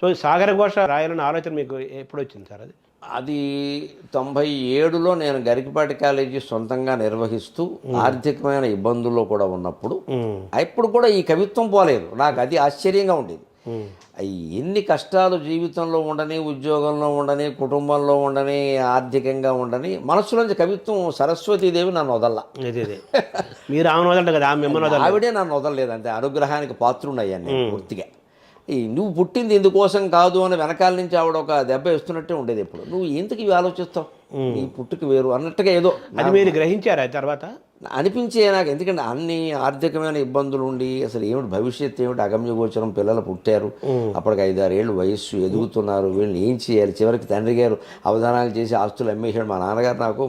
So సాగర ఘోష రాయాలన్న ఆలోచన మీకు ఎప్పుడు వచ్చింది సార్ అది? అది తొంభై ఏడులో నేను గరికపాటి కాలేజీ సొంతంగా నిర్వహిస్తూ ఆర్థికమైన ఇబ్బందుల్లో కూడా ఉన్నప్పుడు అప్పుడు కూడా ఈ కవిత్వం పోలేదు. నాకు అది ఆశ్చర్యంగా ఉండేది. ఎన్ని కష్టాలు జీవితంలో ఉండని ఉద్యోగంలో ఉండని కుటుంబంలో ఉండని ఆర్థికంగా ఉండని మనసులోంచి కవిత్వం సరస్వతీదేవి నన్ను వదల్లా. మీరు కదా ఆమె ఆవిడే నన్ను వదలలేదు. అంతే అనుగ్రహానికి పాత్రుడయ్యాను పూర్తిగా. ఈ నువ్వు పుట్టింది ఇందుకోసం కాదు అని వెనకాల నుంచి ఆవిడ ఒక దెబ్బ ఇస్తున్నట్టే ఉండేది ఎప్పుడు. నువ్వు ఎందుకు ఇవి ఆలోచిస్తావు? నీ పుట్టుక వేరు అన్నట్టుగా ఏదో అది మీరు గ్రహించారా తర్వాత? అనిపించే నాకు. ఎందుకంటే అన్ని ఆర్థికమైన ఇబ్బందులు ఉండి అసలు ఏమిటి భవిష్యత్తు ఏమిటి అగమ్యగోచరం పిల్లలు పుట్టారు. అప్పటికి ఐదారు ఏళ్ళు వయస్సు ఎదుగుతున్నారు. వీళ్ళని ఏం చేయాలి? చివరికి తండ్రి గారు అవధానాలు చేసి ఆస్తులు అమ్మేశాడు. మా నాన్నగారు నాకు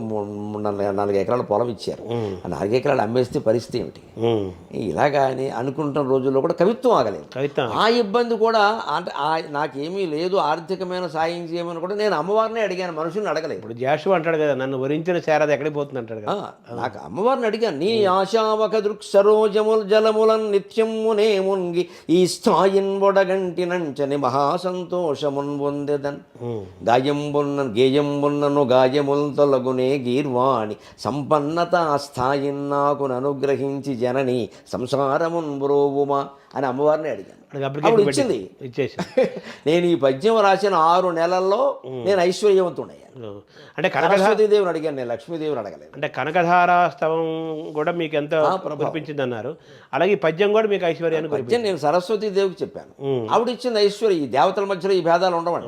నాలుగు ఎకరాల పొలం ఇచ్చారు. ఆ నాలుగు ఎకరాలు అమ్మేస్తే పరిస్థితి ఏమిటి. ఇలాగా అని అనుకుంటున్న రోజుల్లో కూడా కవిత్వం ఆగలేదు. ఆ ఇబ్బంది కూడా అంటే ఆ- నాకేమీ లేదు ఆర్థికమైన సాయం చేయమని కూడా నేను అమ్మవారిని అడిగాను. మనుషుల్ని అడగలేదు. ఇప్పుడు జాషు అంటాడు కదా నన్ను వరించిన శారద ఎక్కడికి పోతుంది అంటాడు కదా. ఆ, అమ్మవారిని అడిగాను. నీ ఆశావక దృక్ సరోజముల్ జలములన్ నిత్యమునే మున్గి ఈ స్థాయిన్ బొడగంటినంచని మహాసంతోషమున్ పొందెదన్ గాయంబున్న గేయంబున్నను గాయముల్ తొలగునే గీర్వాణి. సంపన్నత స్థాయిన్ నాకు అనుగ్రహించి జనని సంసారమున్ బ్రోవుమా. అని అమ్మవారిని అడిగాను. అప్లికేషన్ ఇచ్చింది. నేను ఈ పద్యం రాసిన ఆరు నెలల్లో నేను ఐశ్వర్యవంతుడయ్యాను. అంటే కనక సరస్వతీదేవిని అడిగాను నేను లక్ష్మీదేవిని అడగలేదు. అంటే కనకధార స్తవం కూడా మీకు ఎంతో. కురిపించింది అన్నారు అలాగే ఈ పద్యం కూడా మీకు ఐశ్వర్యాన్ని పద్యం నేను సరస్వతి దేవికి చెప్పాను ఆవిడ ఇచ్చింది ఐశ్వర్య. ఈ దేవతల మధ్యలో ఈ భేదాలు ఉండవండి.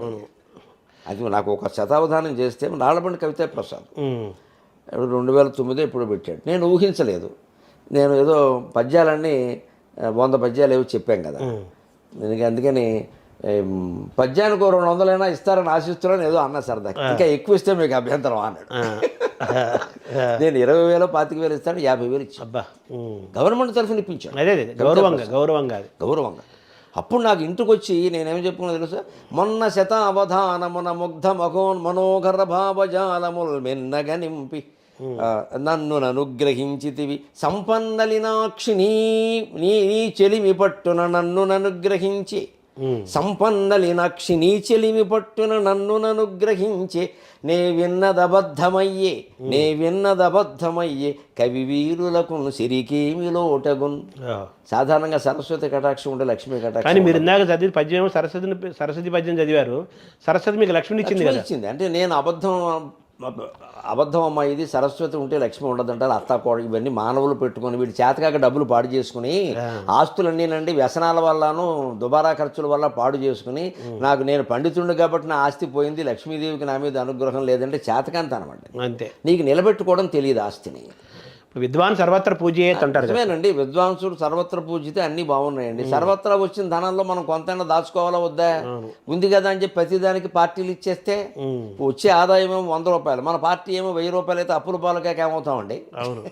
అది నాకు ఒక శతావధానం చేస్తే నాళ్ళబండి కవిత ప్రసాద్. రెండు వేల తొమ్మిదో ఇప్పుడు పెట్టాడు. నేను ఊహించలేదు. నేను ఏదో పద్యాలన్నీ వంద పద్యాలు ఏవో చెప్పాం కదా. నేను అందుకని పద్యానికి ఓ రెండు వందలైనా ఇస్తారని ఆశిస్తున్నాను ఏదో అన్నా సరదా. ఇంకా ఎక్కువ ఇస్తే మీకు అభ్యంతరం అన్నాడు. నేను ఇరవై వేలు పాతిక వేలు ఇస్తాను యాభై వేలు ఇచ్చాను. గవర్నమెంట్ తరఫున ఇప్పించాను అదే గౌరవంగా గౌరవంగా గౌరవంగా. అప్పుడు నాకు ఇంటికి వచ్చి నేనేం చెప్పుకున్నా తెలుసా? మొన్న శత అవధానమున ముగ్ధ మగోన్ మనోహర భావజాలముల్ మెన్నగ నింపి నన్ను అనుగ్రహించితివి సంపన్నలినాక్షి నీ నీ నీ చెలిమి పట్టున నన్ను అనుగ్రహించి. సంపన్నలినాక్షి నీ చెలిమి పట్టున నన్ను అనుగ్రహించే నే విన్నదబద్ధమయ్యే నే విన్నదబద్ధమయ్యే కవి వీరులకు సిరికేమి లోటగున్. సాధారణంగా సరస్వతి కటాక్షం ఉంటే లక్ష్మీ కటాక్షం కానీ మీరు ఇందాక చదివి పద్యం సరస్వతిని సరస్వతి పద్యం చదివారు. సరస్వతి మీకు లక్ష్మిని ఇచ్చింది ఇచ్చింది. అంటే నేను అబద్ధం అబద్ధం అమ్మా ఇది సరస్వతి ఉంటే లక్ష్మి ఉండదంటారు అత్త కోడ ఇవన్నీ మానవులు పెట్టుకొని వీడి చేతకాక డబ్బులు పాడు చేసుకుని ఆస్తులన్నీనండి వ్యసనాల వల్లను దుబారా ఖర్చుల వల్ల పాడు చేసుకుని నాకు నేను పండితుండు కాబట్టి నా ఆస్తి పోయింది లక్ష్మీదేవికి నా మీద అనుగ్రహం లేదంటే చేతకాంత అనమాట అంతే. నీకు నిలబెట్టుకోవడం తెలియదు ఆస్తిని. ఇప్పుడు విద్వాన్ సర్వత్ర పూజయేత్ అంటారు కదా. నిజమేనండి. విద్వాంసుడు సర్వత్ర పూజితే అన్నీ బాగున్నాయండి. సర్వత్రా వచ్చిన ధనంలో మనం కొంతైనా దాచుకోవాలా వద్దా? ఉంది కదా అని చెప్పి ప్రతిదానికి పార్టీలు ఇచ్చేస్తే. వచ్చే ఆదాయం ఏమో వంద రూపాయలు. మన పార్టీ ఏమో వెయ్యి రూపాయలు అయితే అప్పుల పాలకే ఏమవుతామండి? అవును.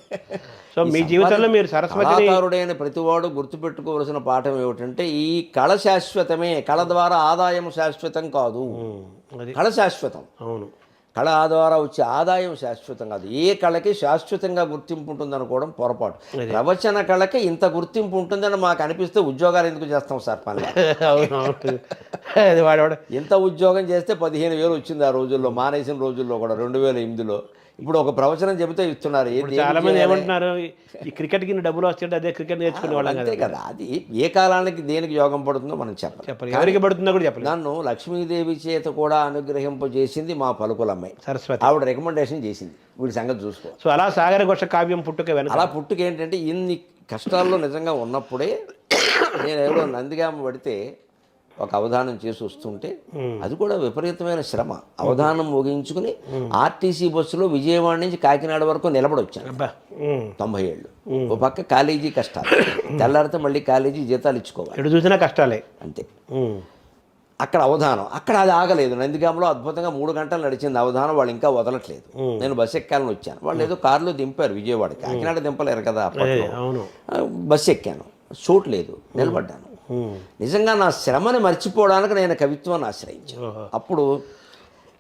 సో మీ జీవితంలో మీరు సరస్వతిని కళాకారుడైన ప్రతివాడు గుర్తుపెట్టుకోవలసిన పాఠం ఏమిటంటే ఈ కళ శాశ్వతమే. కళ ద్వారా ఆదాయం శాశ్వతం కాదు. కళ శాశ్వతం. అవును. కళ ద్వారా వచ్చే ఆదాయం శాశ్వతం కాదు. ఏ కళకి శాశ్వతంగా గుర్తింపు ఉంటుంది అనుకోవడం పొరపాటు ప్రవచన కళకి ఇంత గుర్తింపు ఉంటుందని మాకు అనిపిస్తే ఉద్యోగాలు ఎందుకు చేస్తాం సార్ పని ఇంత ఉద్యోగం చేస్తే పదిహేను వేలు వచ్చింది ఆ రోజుల్లో మానేసిన రోజుల్లో కూడా రెండు వేల ఎనిమిదిలో. ఇప్పుడు ఒక ప్రవచనం చెబితే ఇస్తున్నారు చాలా మంది ఏమంటున్నారు ఈ క్రికెట్కి డబ్బులు వస్తుంటే అదే క్రికెట్ నేర్చుకునే వాళ్ళం కదా అంతే కదా. అది ఏ కాలానికి దేనికి యోగం పడుతుందో మనం చెప్పాలి. ఎవరికి పడుతుందో కూడా చెప్పలేదు నన్ను లక్ష్మీదేవి చేత కూడా అనుగ్రహింపజేసింది మా పలుకులమ్మాయి సరస్వతి. ఆవిడ రికమెండేషన్ చేసింది. వీడి సంగతి చూసుకో. సో అలా సాగర ఘోష కావ్యం పుట్టుక వెనక. అలా పుట్టుక ఏంటంటే ఇన్ని కష్టాల్లో నిజంగా ఉన్నప్పుడే నేను ఎవరో నందిగామ పడితే ఒక అవధానం చేసి వస్తుంటే అది కూడా విపరీతమైన శ్రమ. అవధానం ముగించుకుని ఆర్టీసీ బస్సులో విజయవాడ నుంచి కాకినాడ వరకు నిలబడొచ్చాను. తొంభై ఏళ్ళు ఓ పక్క కాలేజీ కష్టాలు. తెల్లారితే మళ్ళీ కాలేజీ జీతాలు ఇచ్చుకోవాలి. చూసినా కష్టాలే. అంతే. అక్కడ అవధానం. అక్కడ అది ఆగలేదు. నందిగామలో అద్భుతంగా మూడు గంటలు నడిచింది. అవధానం వాళ్ళు ఇంకా వదలట్లేదు. నేను బస్సు ఎక్కాలని వచ్చాను. వాళ్ళు ఏదో కారులో దింపారు విజయవాడ. కాకినాడ దింపలేరు కదా బస్సు ఎక్కాను. చోటు లేదు. నిలబడ్డాను. నిజంగా నా శ్రమని మర్చిపోవడానికి నేను కవిత్వాన్ని ఆశ్రయించాను. అప్పుడు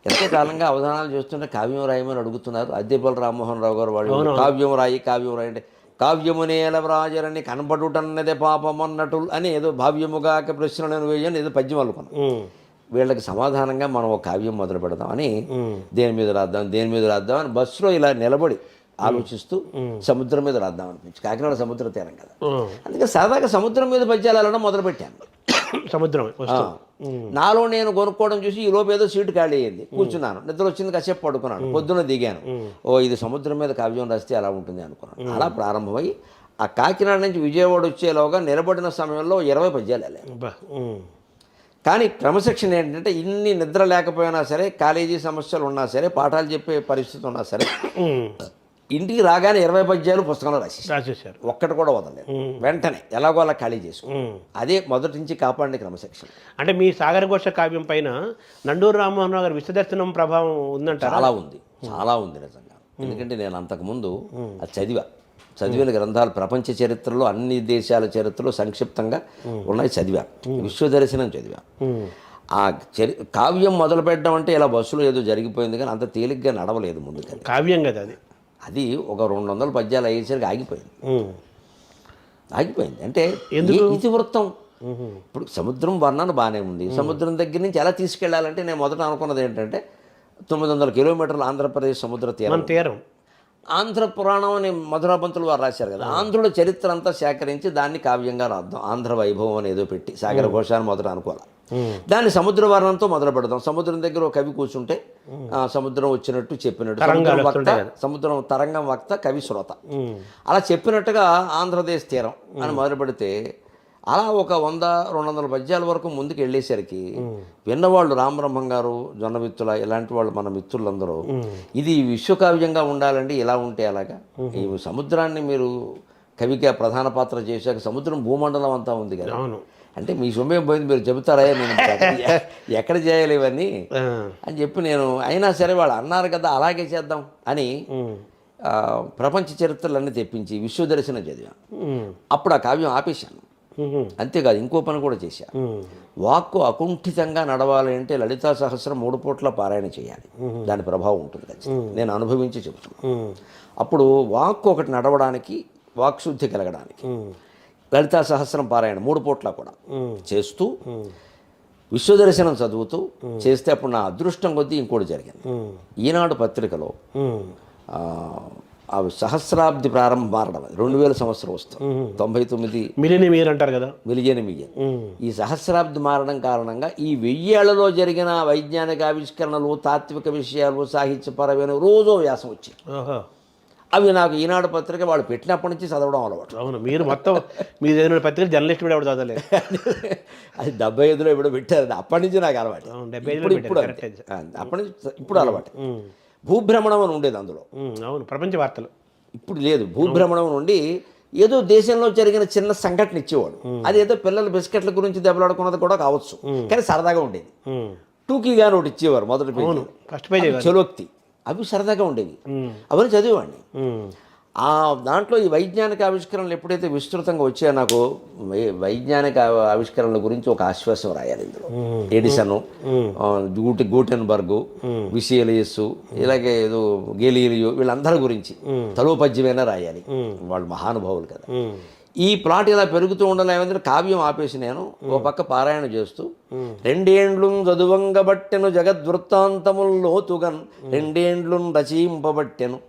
ఎంతో కాలంగా అవధానాలు చేస్తుంటే కావ్యం రాయమని అడుగుతున్నారు. అద్దెపల్లి రామ్మోహన్ రావు గారు వాళ్ళు కావ్యం రాయి కావ్యం రాయి అంటే కావ్యమునేల వ్రాజరని కనబడుటన్నదే పాపమన్నటు అని ఏదో భావ్యముగాక ప్రశ్నలను వేయని ఏదో పద్యం అనుకున్నాం. వీళ్ళకి సమాధానంగా మనం ఒక కావ్యం మొదలు పెడదామని దేని మీద రాద్దాం దేని మీద రాద్దాం అని బస్సులో ఇలా నిలబడి ఆలోచిస్తూ సముద్రం మీద రాద్దాం అనిపించి కాకినాడ సముద్ర తీరం కదా. అందుకే సరదాగా సముద్రం మీద పద్యాలు వెళ్ళడం మొదలుపెట్టాను. సముద్రం నాలో నేను కొనుక్కోవడం చూసి ఈ లోపు ఏదో సీటు ఖాళీ అయ్యింది. కూర్చున్నాను. నిద్ర వచ్చింది కాసేపు పడుకున్నాను. పొద్దున్న దిగాను. ఓ ఇది సముద్రం మీద కావ్యం రాస్తే అలా ఉంటుంది అనుకున్నాను. అలా ప్రారంభమై ఆ కాకినాడ నుంచి విజయవాడ వచ్చేలోగా నిలబడిన సమయంలో ఇరవై పద్యాలు వెళ్ళాను. కానీ క్రమశిక్షణ ఏంటంటే ఇన్ని నిద్ర లేకపోయినా సరే కాలేజీ సమస్యలు ఉన్నా సరే పాఠాలు చెప్పే పరిస్థితి ఉన్నా సరే ఇంటికి రాగానే ఇరవై పద్యాలు పుస్తకంలో రాసేసి రాసేసారు ఒక్కటి కూడా వదలలేదు. వెంటనే ఎలాగో అలా ఖాళీ చేసుకుని ఉమ్. అదే మొదటి నుంచి కాపాడిన క్రమశిక్షణ. అంటే మీ సాగర ఘోష కావ్యం పైన నండూరు రామ్మోహన్ రావు గారి విశ్వదర్శనం ప్రభావం ఉందంటారా? చాలా ఉంది. చాలా ఉంది నిజంగా. ఎందుకంటే నేను అంతకుముందు అది చదివా. చదివిన గ్రంథాలు ప్రపంచ చరిత్రలో అన్ని దేశాల చరిత్రలో సంక్షిప్తంగా ఉన్నాయి చదివా. విశ్వదర్శనం చదివా. ఆ చరి కావ్యం మొదలు పెట్టడం అంటే ఇలా బస్సులో ఏదో జరిగిపోయింది కానీ అంత తేలిగ్గా నడవలేదు ముందుకని. కావ్యం కదా అది. అది ఒక రెండు వందల పద్యాలు అయ్యేసరికి ఆగిపోయింది. ఆగిపోయింది. అంటే ఇతివృత్తం ఇప్పుడు సముద్రం వర్ణన బాగానే ఉంది. సముద్రం దగ్గర నుంచి ఎలా తీసుకెళ్ళాలంటే నేను మొదట అనుకున్నది ఏంటంటే తొమ్మిది వందల కిలోమీటర్లు ఆంధ్రప్రదేశ్ సముద్ర తీరం. తీరం. ఆంధ్ర పురాణం అని మధురాపంతులు వారు రాశారు కదా. ఆంధ్రుల చరిత్ర అంతా సేకరించి దాన్ని కావ్యంగా రాద్దాం. ఆంధ్ర వైభవం అని ఏదో పెట్టి సాగర ఘోషాన్ని మొదట అనుకోవాలి. దాన్ని సముద్ర వర్ణంతో మొదలు పెడదాం. సముద్రం దగ్గర ఒక కవి కూర్చుంటే ఆ, సముద్రం వచ్చినట్టు చెప్పినట్టు. సముద్రం వక్త సముద్రం తరంగం వక్త కవి శ్రోత. అలా చెప్పినట్టుగా ఆంధ్రదేశ్ తీరం అని మొదలు పెడితే అలా ఒక వంద రెండు వందల పద్యాల వరకు ముందుకు వెళ్ళేసరికి విన్నవాళ్ళు రామబ్రహ్మం గారు జొన్నమిత్తుల ఇలాంటి వాళ్ళు మన మిత్రులందరూ ఇది విశ్వకావ్యంగా ఉండాలండి ఇలా ఉంటే అలాగా ఈ సముద్రాన్ని మీరు కవిగా ప్రధాన పాత్ర చేశాక సముద్రం భూమండలం అంతా ఉంది కదా. అంటే మీ సొమ్మేం పోయింది మీరు చెబుతారా? నేను ఎక్కడ- చేయాలి ఇవన్నీ? అని చెప్పి నేను అయినా సరే వాళ్ళు అన్నారు కదా అలాగే చేద్దాం అని ప్రపంచ చరిత్రలన్నీ తెప్పించి విశ్వదర్శనం చదివాను. అప్పుడు ఆ కావ్యం ఆపేశాను. అంతేకాదు ఇంకో పని కూడా చేశా. వాక్కు అకుంఠితంగా నడవాలి అంటే లలితా సహస్రం మూడు పూట్ల పారాయణ చేయాలి. దాని ప్రభావం ఉంటుంది ఖచ్చితంగా. నేను అనుభవించి చెబుతున్నాను. అప్పుడు వాక్కు ఒకటి నడవడానికి వాక్శుద్ధి కలగడానికి లలితా సహస్రం పారాయణ మూడు పూట్ల కూడా చేస్తూ విశ్వదర్శనం చదువుతూ చేస్తే అప్పుడు నా అదృష్టం కొద్దీ ఇంకోటి జరిగింది. ఈనాడు పత్రికలో సహస్రాబ్ది ప్రారంభం మారడం అది. రెండు వేల సంవత్సరం వస్తుంది. తొంభై తొమ్మిది మిలిని మీరు అంటారు కదా? Million million. ఉమ్, ఈ సహస్రాబ్ది మారడం కారణంగా ఈ వెయ్యేళ్ళలో జరిగిన వైజ్ఞానిక ఆవిష్కరణలు తాత్విక విషయాలు సాహిత్యపరమైన రోజో వ్యాసం వచ్చాయి ఓహో అవి నాకు ఈనాడు పత్రిక వాళ్ళు పెట్టినప్పటి నుంచి చదవడం అలవాటు. అవును మీరు మొత్తం మీ చదివిన పత్రిక జర్నలిస్ట్ కూడా ఎవరు చదవలేదు? అది డెబ్బై ఐదులో ఇప్పుడు పెట్టారు అప్పటి నుంచి నాకు అలవాటు. ఇప్పుడు అప్పటి నుంచి ఇప్పుడు అలవాటు. భూభ్రమణం అని ఉండేది అందులో. అవును ప్రపంచ వార్తలు. ఇప్పుడు లేదు భూభ్రమణం నుండి ఏదో దేశంలో జరిగిన చిన్న సంఘటన ఇచ్చేవాడు. అది ఏదో పిల్లల బిస్కెట్ల గురించి దెబ్బలాడుకున్నది కూడా కావచ్చు. కానీ సరదాగా ఉండేది. టూకీగా ఒకటి ఇచ్చేవారు మొదటి చలోక్తి. అవి సరదాగా ఉండేవి. అవన్నీ చదివేవాడిని. ఆ దాంట్లో ఈ వైజ్ఞానిక ఆవిష్కరణలు ఎప్పుడైతే విస్తృతంగా వచ్చాయో నాకు వైజ్ఞానిక ఆవి- ఆవిష్కరణల గురించి ఒక ఆశ్వాసం రాయాలి ఇందులో. ఎడిసన్ గూటి గూటెన్బర్గ్ విసియలియస్ ఇలాగే ఏదో గేలియలియో వీళ్ళందరి గురించి తలోపద్యమైనా రాయాలి. వాళ్ళు మహానుభావులు కదా. ఈ ప్లాట్ ఇలా పెరుగుతూ ఉండాలి ఏమంటే కావ్యం ఆపేసి నేను ఓ పక్క పారాయణ చేస్తూ రెండేండ్లు చదువంగబట్టెను జగద్వృత్తాంతముల్ లోతుగన్ రెండేండ్లు రచయింపబట్టెను.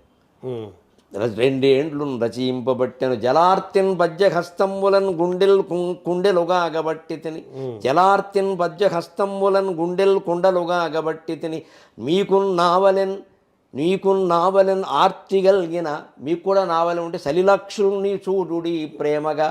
రెండేండ్లు రచయింపబట్టెను. జలార్తిన్ పద్యహస్తంబులన్ గుండెల్ కు- కుండెలుగా అగబట్టి తిని జలార్తిన్ పద్యహస్తంబులన్ గుండెల్ కుండలుగా అగబట్టి తిని మీకు నావలెన్ నీకు నావలెన్ ఆర్తి కలిగిన మీకు కూడా నావలెన్ ఉంటే సలిలక్షుల్ని చూడుడి ప్రేమగా.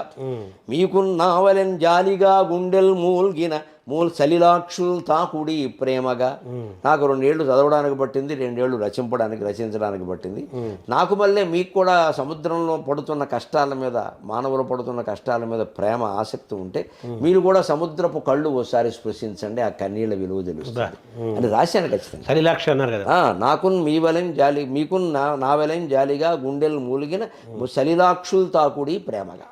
మీకు నావలెన్ జాలిగా గుండెల్ మూల్గిన మూల్ సలిలాక్షుల్ తాకుడి ప్రేమగా. నాకు రెండేళ్ళు చదవడానికి పట్టింది రెండేళ్ళు రచింపడానికి రచించడానికి పట్టింది. నాకు మళ్ళీ మీకు కూడా సముద్రంలో పడుతున్న కష్టాల మీద మానవులు పడుతున్న కష్టాల మీద ప్రేమ ఆసక్తి ఉంటే మీరు కూడా సముద్రపు కళ్ళు ఓసారి స్పృశించండి ఆ కన్నీళ్ళ విలువ తెలుస్తుంది. అని రాశాను ఖచ్చితంగా. సరిలాక్ష అన్నారు కదా. నాకున్ మీ వలెన్ జాలి మీకున్ నా నా వలెన్ జాలిగా గుండెలు మూలిగిన సలిలాక్షుల్ తాకుడి ప్రేమగా.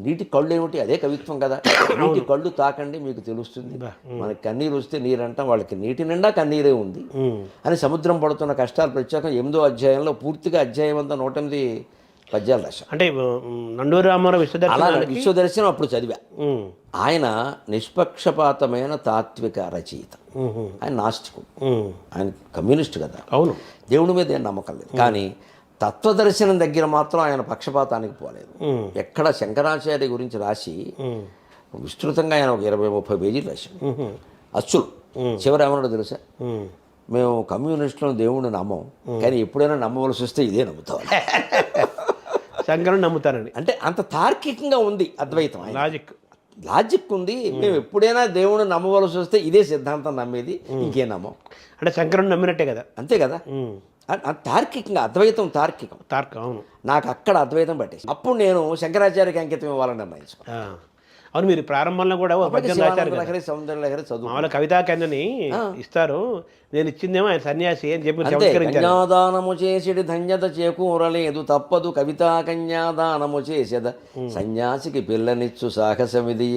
నీటి కళ్ళు ఏమిటి? అదే కవిత్వం కదా. నీటి కళ్ళు తాకండి మీకు తెలుస్తుంది. మనకి కన్నీరు వస్తే నీరంటాం వాళ్ళకి నీటి నిండా కన్నీరే ఉంది. అని సముద్రం పడుతున్న కష్టాలు ప్రత్యేకం ఎనిమిదో అధ్యాయంలో పూర్తిగా అధ్యాయం అంతా నూట ఎనిమిది పద్యాలు రాశాను అంటే నండూరి రామారావు అలా విశ్వదర్శనానికి విశ్వదర్శనం అప్పుడు చదివా. ఆయన నిష్పక్షపాతమైన తాత్విక రచయిత. ఆయన నాస్తికుడు. ఆయన కమ్యూనిస్ట్ కదా. అవును. దేవుడి మీద ఏం నమ్మకం లేదు. కానీ తత్వదర్శనం దగ్గర మాత్రం ఆయన పక్షపాతానికి పోలేదు. ఎక్కడ శంకరాచార్య గురించి రాసి విస్తృతంగా ఆయన ఒక ఇరవై ముప్పై పేజీలు రాశాడు. అచ్చులు. చివరి ఏమన్నాడు తెలుసా. మేము. కమ్యూనిస్టులను దేవుడిని నమ్మం కానీ ఎప్పుడైనా నమ్మవలసి వస్తే ఇదే నమ్ముతాం. శంకరుని నమ్ముతానని అంటే అంత తార్కికంగా ఉంది అద్వైతం లాజిక్. లాజిక్ ఉంది. మేము. ఎప్పుడైనా దేవుడిని నమ్మవలసి వస్తే ఇదే సిద్ధాంతం నమ్మేది ఇంకేం నమ్మం. అంటే శంకరుని నమ్మినట్టే కదా. అంతే కదా? తార్కికంగా అద్వైతం తార్కికం. తార్క అవును. నాకు అక్కడ అద్వైతం పట్టేసి అప్పుడు నేను శంకరాచార్యకి అంకితం ఇవ్వాలని నిర్ణయించుకున్నాను. అవును మీరు ప్రారంభంలో కూడా ఒక పద్యం రాశారు శివానంద కదా. లహరి సౌందర్య లహరి చదువు మామూలు కవితా కన్యని ఇస్తారు. నేను ఇచ్చిందేమో ఆయన సన్యాసి అని చెప్పి కన్యాదానము చేసిడి ధన్యత చేకూరలేదు తప్పదు కవితా కన్యాదానము చేసేద. సన్యాసికి పిల్లనిచ్చు సాహసమిది